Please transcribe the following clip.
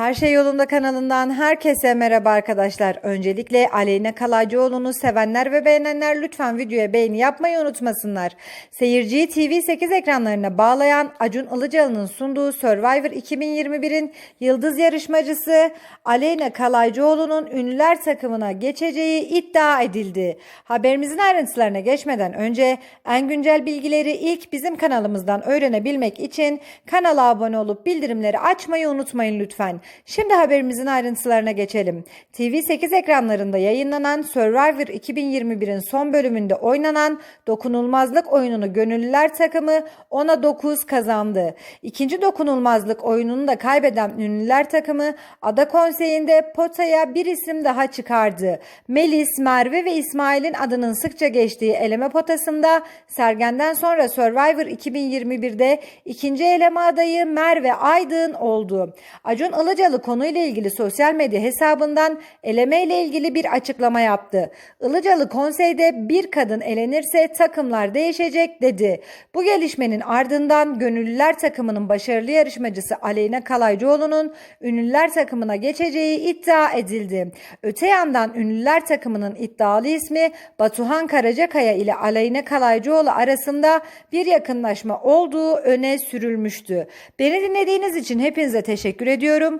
Her Şey Yolunda kanalından herkese merhaba arkadaşlar. Öncelikle Aleyna Kalaycıoğlu'nu sevenler ve beğenenler lütfen videoya beğeni yapmayı unutmasınlar. Seyirciyi TV8 ekranlarına bağlayan Acun Ilıcalı'nın sunduğu Survivor 2021'in yıldız yarışmacısı Aleyna Kalaycıoğlu'nun ünlüler takımına geçeceği iddia edildi. Haberimizin ayrıntılarına geçmeden önce en güncel bilgileri ilk bizim kanalımızdan öğrenebilmek için kanala abone olup bildirimleri açmayı unutmayın lütfen. Şimdi haberimizin ayrıntılarına geçelim. TV8 ekranlarında yayınlanan Survivor 2021'in son bölümünde oynanan dokunulmazlık oyununu gönüllüler takımı 10'a 9 kazandı. İkinci dokunulmazlık oyununu da kaybeden ünlüler takımı Ada Konseyi'nde potaya bir isim daha çıkardı. Melis, Merve ve İsmail'in adının sıkça geçtiği eleme potasında Sergen'den sonra Survivor 2021'de ikinci eleme adayı Merve Aydın oldu. Acun Ilıcalı konuyla ilgili sosyal medya hesabından eleme ile ilgili bir açıklama yaptı. Ilıcalı konseyde bir kadın elenirse takımlar değişecek dedi. Bu gelişmenin ardından gönüllüler takımının başarılı yarışmacısı Aleyna Kalaycıoğlu'nun ünlüler takımına geçeceği iddia edildi. Öte yandan ünlüler takımının iddialı ismi Batuhan Karacakaya ile Aleyna Kalaycıoğlu arasında bir yakınlaşma olduğu öne sürülmüştü. Beni dinlediğiniz için hepinize teşekkür ediyorum.